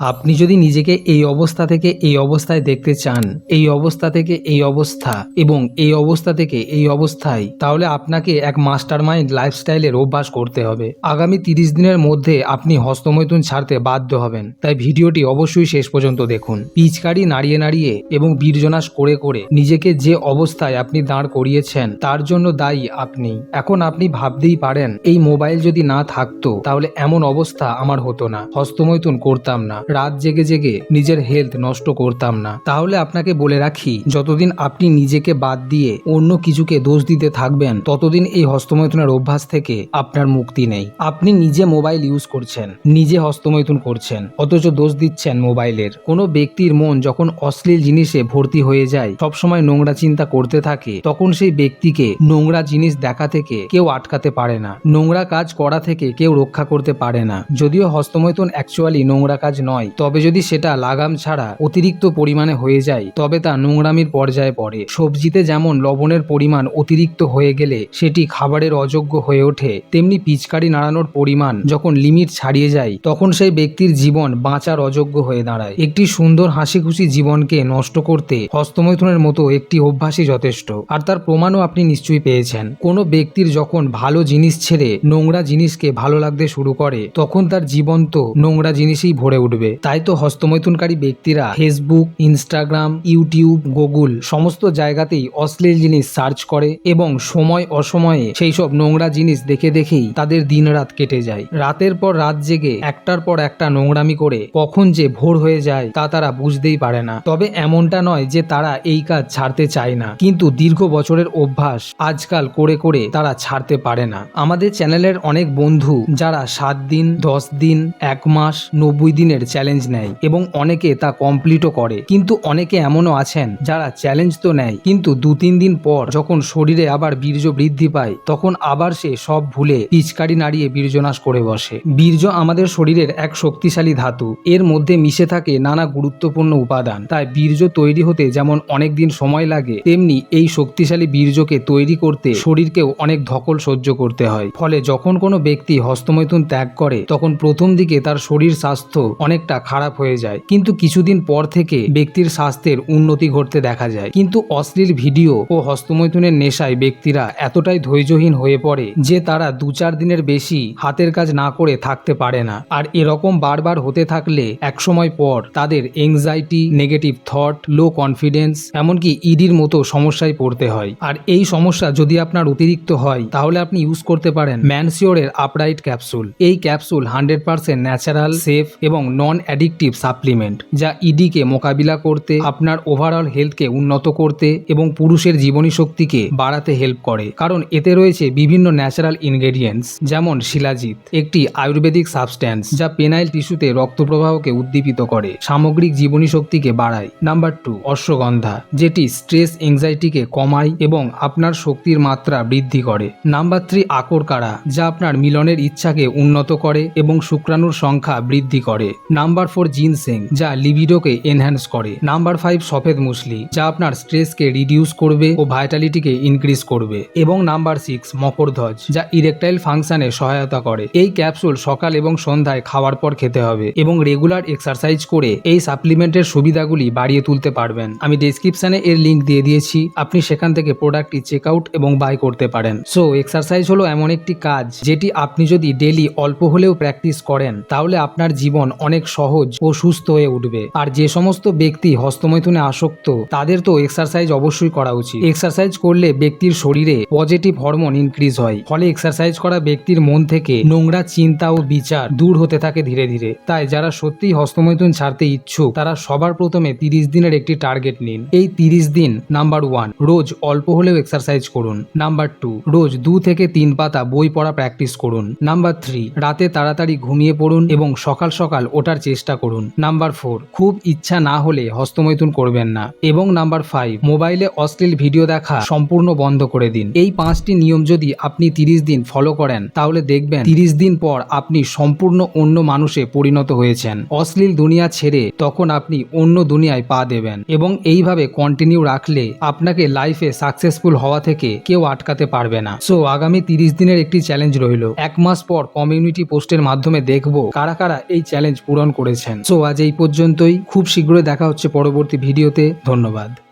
আপনি যদি নিজেকে এই অবস্থা থেকে এই অবস্থায় দেখতে চান, এই অবস্থা থেকে এই অবস্থা এবং এই অবস্থা থেকে এই অবস্থায়, তাহলে আপনাকে এক মাস্টার মাইন্ড লাইফস্টাইলের অভ্যাস করতে হবে। আগামী তিরিশ দিনের মধ্যে আপনি হস্তমৈথুন ছাড়তে বাধ্য হবেন। তাই ভিডিওটি অবশ্যই শেষ পর্যন্ত দেখুন। পিচকারি নাড়িয়ে নাড়িয়ে এবং বীরজনাস করে করে নিজেকে যে অবস্থায় আপনি দাঁড় করিয়েছেন, তার জন্য দায়ী আপনি। এখন আপনি ভাবতেই পারেন, এই মোবাইল যদি না থাকতো, তাহলে এমন অবস্থা আমার হতো না। হস্তমৈথুন করতাম না। রাত জেগে জেগে নিজের হেলথ নষ্ট করতাম না। তাহলে আপনাকে বলে রাখি, যতদিন আপনি নিজেকে বাদ দিয়ে অন্য কিছুকে দোষ দিতে থাকবেন, ততদিন এই হস্তমৈথুনের অভ্যাস থেকে আপনার মুক্তি নেই। আপনি নিজে মোবাইল ইউজ করছেন, নিজে হস্তমৈথুন করছেন, অথচ দোষ দিচ্ছেন মোবাইলের। কোনো ব্যক্তির মন যখন অশ্লীল জিনিসে ভর্তি হয়ে যায়, সবসময় নোংরা চিন্তা করতে থাকে, তখন সেই ব্যক্তিকে নোংরা জিনিস দেখা থেকে কেউ আটকাতে পারে না। নোংরা কাজ করা থেকে কেউ রক্ষা করতে পারে না। যদিও হস্তমৈথুন অ্যাকচুয়ালি নোংরা কাজ নয় তবে যদি সেটা লাগাম ছাড়া অতিরিক্ত পরিমাণে হয়ে যায়, তবে তা নোংরামির পর্যায়ে পড়ে। সবজিতে যেমন লবণের পরিমাণ অতিরিক্ত হয়ে গেলে সেটি খাবারের অযোগ্য হয়ে ওঠে, তেমনি পিচকারি নাড়ানোর পরিমাণ যখন লিমিট ছাড়িয়ে যায়, তখন সেই ব্যক্তির জীবন বাঁচার অযোগ্য হয়ে দাঁড়ায়। একটি সুন্দর হাসি খুশি জীবনকে নষ্ট করতে হস্তমৈথুনের মতো একটি অভ্যাসই যথেষ্ট। আর তার প্রমাণও আপনি নিশ্চয়ই পেয়েছেন। কোনো ব্যক্তির যখন ভালো জিনিস ছেড়ে নোংরা জিনিসকে ভালো লাগতে শুরু করে, তখন তার জীবন তো নোংরা জিনিসই ভরে উঠবে। তাই তো হস্তমৈথুনকারী ব্যক্তিরা ফেসবুক ইনস্টাগ্রাম ইউটিউব গুগল সমস্ত জায়গাতেই অশ্লীল জিনিস সার্চ করে এবং সময় অসময়ে সেই সব নোংরা জিনিস দেখে দেখেই তাদের দিনরাত কেটে যায়। রাতের পর রাত জেগে একটার পর একটা নোংরামি করে কখন যে ভোর হয়ে যায় তা তারা বুঝতেই পারে না। তবে এমনটা নয় যে তারা এই কাজ ছাড়তে চায় না। কিন্তু দীর্ঘ বছরের অভ্যাস আজকাল করে করে তারা ছাড়তে পারে না। আমাদের চ্যানেলের অনেক বন্ধু যারা সাত দিন, দশ দিন, এক মাস, নব্বই দিনের চ্যালেঞ্জ নেয় এবং অনেকে তা কমপ্লিটও করে। কিন্তু অনেকে এমনও আছেন যারা চ্যালেঞ্জ তো নেয়, কিন্তু দু তিন দিন পর যখন শরীরে আবার বীর্য বৃদ্ধি পায়, তখন আবার সে সব ভুলে পিচকারি নাড়িয়ে বীর্যনাশ করে বসে। বীর্য আমাদের শরীরের এক শক্তিশালী ধাতু, এর মধ্যে মিশে থাকে নানা গুরুত্বপূর্ণ উপাদান। তাই বীর্য তৈরি হতে যেমন অনেক দিন সময় লাগে, তেমনি এই শক্তিশালী বীর্যকে তৈরি করতে শরীরকেও অনেক ধকল সহ্য করতে হয়। ফলে যখন কোনো ব্যক্তি হস্তমৈথুন ত্যাগ করে, তখন প্রথম দিকে তার শরীর স্বাস্থ্য অনেকটা খারাপ হয়ে যায়। কিন্তু কিছুদিন পর থেকে ব্যক্তির স্বাস্থ্যের উন্নতি ঘটতে দেখা যায়। কিন্তু অশ্লীল ভিডিও ও হস্তমৈথুনের নেশায় ব্যক্তিরা এতটাই ধৈর্যহীন হয়ে পড়ে যে তারা দু চার দিনের বেশি হাতের কাজ না করে থাকতে পারে না। আর এরকম বারবার হতে থাকলে একসময় পর তাদের anxiety negative thought low confidence এমনকি ইডির মতো সমস্যায় পড়তে হয়। আর এই সমস্যা যদি আপনার অতিরিক্ত হয়, তাহলে আপনি ইউজ করতে পারেন ম্যানসিওরের আপরাইট ক্যাপসুল এই capsule hundred percent natural safe এবং নন অ্যাডিকটিভ সাপ্লিমেন্ট যা ইডিকে মোকাবিলা করতে, আপনার ওভারঅল হেলথকে উন্নত করতে এবং পুরুষের জীবনী শক্তিকে বাড়াতে হেল্প করে। কারণ এতে রয়েছে বিভিন্ন ন্যাচারাল ইনগ্রেডিয়েন্টস যেমন শিলাজিৎ, একটি আয়ুর্বেদিক সাবস্ট্যান্স যা পেনাইল টিস্যুতে রক্ত প্রবাহকে উদ্দীপিত করে, সামগ্রিক জীবনী শক্তিকে বাড়ায়। নাম্বার টু অশ্বগন্ধা, যেটি স্ট্রেস এংজাইটিকে কমায় এবং আপনার শক্তির মাত্রা বৃদ্ধি করে। নাম্বার থ্রি আকরকারা, যা আপনার মিলনের ইচ্ছাকে উন্নত করে এবং শুক্রাণুর সংখ্যা বৃদ্ধি করে। নাম্বার ফোর জিনসেং যা লিবিডোকে এনহ্যান্স করে। নাম্বার ফাইভ সফেদ মুসলি, যা আপনার স্ট্রেসকে রিডিউস করবে ও ভাইটালিটিকে ইনক্রিজ করবে। এবং নাম্বার সিক্স মকরধ্বজ, যা ইরেকটাইল ফাংশনে সহায়তা করে। এই ক্যাপসুল সকাল এবং সন্ধ্যায় খাওয়ার পর খেতে হবে এবং রেগুলার এক্সারসাইজ করে এই সাপ্লিমেন্টের সুবিধাগুলি বাড়িয়ে তুলতে পারবেন। আমি ডেসক্রিপশনে এর লিঙ্ক দিয়ে দিয়েছি, আপনি সেখান থেকে প্রোডাক্টটি চেক আউট এবং বাই করতে পারেন। সো এক্সারসাইজ হলো এমন একটি কাজ, যেটি আপনি যদি ডেলি অল্প হলেও প্র্যাকটিস করেন, তাহলে আপনার জীবন অনেক সহজ ও সুস্থ হয়ে উঠবে। আর যে সমস্ত ব্যক্তি হস্তমৈথুনে আসক্ত, তাদের তো এক্সারসাইজ অবশ্যই করা উচিত। এক্সারসাইজ করলে ব্যক্তির শরীরে পজিটিভ হরমোন ইনক্রিজ হয়। ফলে এক্সারসাইজ করা ব্যক্তির মন থেকে নোংরা চিন্তা ও বিচার দূর হতে থাকে ধীরে ধীরে। তাই যারা সত্যিই হস্তমৈথুন ছাড়তে ইচ্ছুক, তারা সবার প্রথমে তিরিশ দিনের একটি টার্গেট নিন। এই তিরিশ দিন নাম্বার ওয়ান রোজ অল্প হলেও এক্সারসাইজ করুন। নাম্বার টু রোজ দু থেকে তিন পাতা বই পড়া প্র্যাকটিস করুন। নাম্বার থ্রি রাতে তাড়াতাড়ি ঘুমিয়ে পড়ুন এবং সকাল সকাল ওঠার চেষ্টা করুন। নাম্বার ফোর, খুব ইচ্ছা না হলে হস্তমৈথুন করবেন না। এবং নাম্বার ফাইভ, মোবাইলে অশ্লীল ভিডিও দেখা সম্পূর্ণ বন্ধ করে দিন। এই পাঁচটি নিয়ম যদি আপনি তিরিশ দিন ফলো করেন, তাহলে দেখবেন তিরিশ দিন পর আপনি সম্পূর্ণ অন্য মানুষে পরিণত হয়েছেন। অশ্লীল দুনিয়া ছেড়ে তখন আপনি অন্য দুনিয়ায় পা দেবেন। এবং এইভাবে কন্টিনিউ রাখলে আপনাকে লাইফে সাকসেসফুল হওয়া থেকে কেউ আটকাতে পারবে না। সো আগামী তিরিশ দিনের একটি চ্যালেঞ্জ রইল। এক মাস পর কমিউনিটি পোস্টের মাধ্যমে দেখব কারা কারা এই চ্যালেঞ্জ পূরণ করেছেন। সো আজ এই পর্যন্তই। খুব শীঘ্রই দেখা হচ্ছে পরবর্তী ভিডিওতে। ধন্যবাদ।